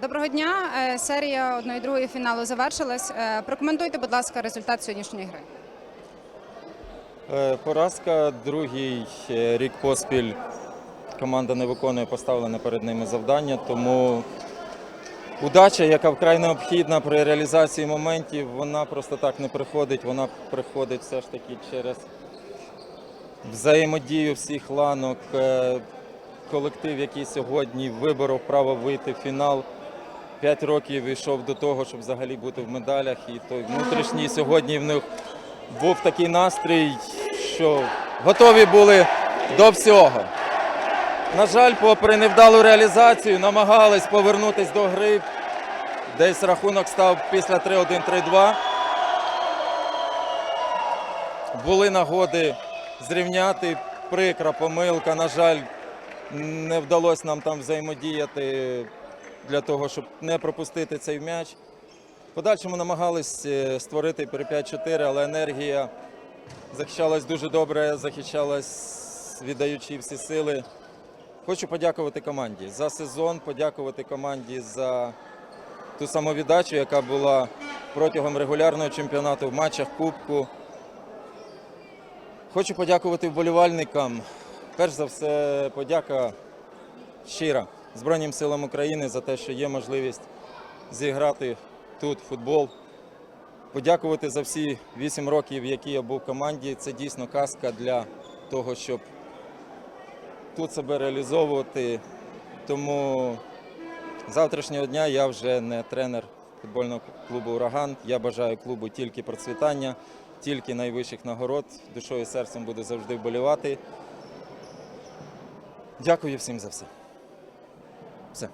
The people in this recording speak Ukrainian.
Доброго дня. Е, Серія одної другої фіналу завершилась. Е, Прокоментуйте, будь ласка, результат сьогоднішньої гри. Е, Поразка, другий е, рік поспіль команда не виконує поставлене перед ними завдання, тому удача, яка вкрай необхідна при реалізації моментів, вона просто так не приходить, вона приходить все ж таки через взаємодію всіх ланок. Колектив, який сьогодні виборов право вийти в фінал. П'ять років йшов до того, щоб взагалі бути в медалях. І той внутрішній сьогодні в них був такий настрій, що готові були до всього. На жаль, попри невдалу реалізацію, намагались повернутися до гри. Десь рахунок став після 3-1-3-2. Були нагоди зрівняти. Прикра помилка. На жаль, не вдалося нам там взаємодіяти для того, щоб не пропустити цей м'яч. Подальшому намагались е, створити при 5-4, але енергія захищалась дуже добре, захищалась, віддаючи всі сили. Хочу подякувати команді за сезон, подякувати команді за ту самовіддачу, яка була протягом регулярного чемпіонату в матчах Кубку. Хочу подякувати вболівальникам. Перш за все, подяка щира Збройним силам України за те, що є можливість зіграти тут футбол. Подякувати за всі 8 років, які я був в команді. Це дійсно казка для того, щоб тут себе реалізовувати. Тому з завтрашнього дня я вже не тренер футбольного клубу Ураган. Я бажаю клубу тільки процвітання, тільки найвищих нагород. Душою і серцем буду завжди вболівати. Дякую всім за все. Все.